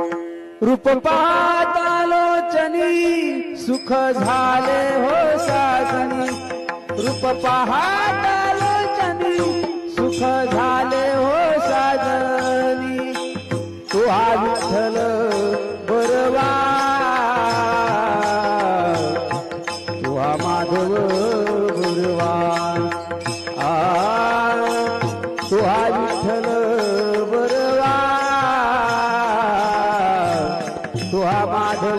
रूप पाहतालोचनी सुख झाले हो साजनी रूप पाहतालोचनी सुख झाले हो साजनी तू हा विठ्ठल बरवा. तू हा माधव गुरवा. आ तू हा विठ्ठल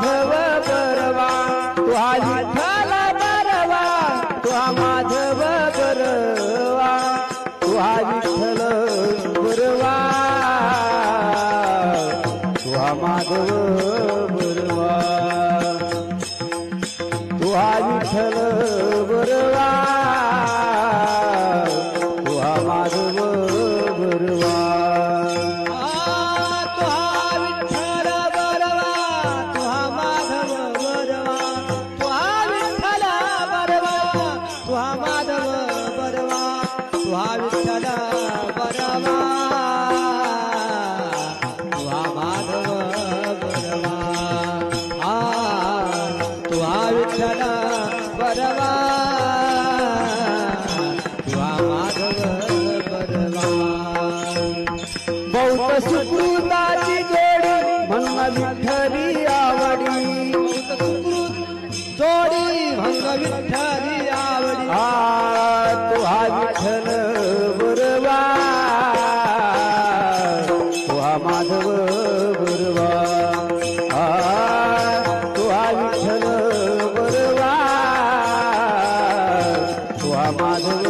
माधव परवा तू हा विठ्ठल बरवा तू माधव परवा तू हा विठ्ठल बरवा तू माधव परवा तू हा विठ्ठल बरवा विठ्ठली आवडी. जोडी भंग विठ्ठली आवडी. आ तू विठ्ठल बरवा तुहा माधव बरवा आ तू विठ्ठल बरवा तुहा माधव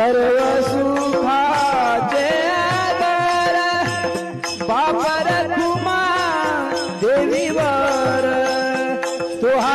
सर्व सुखाचे आदर बापर कुमा देवीवर तुहा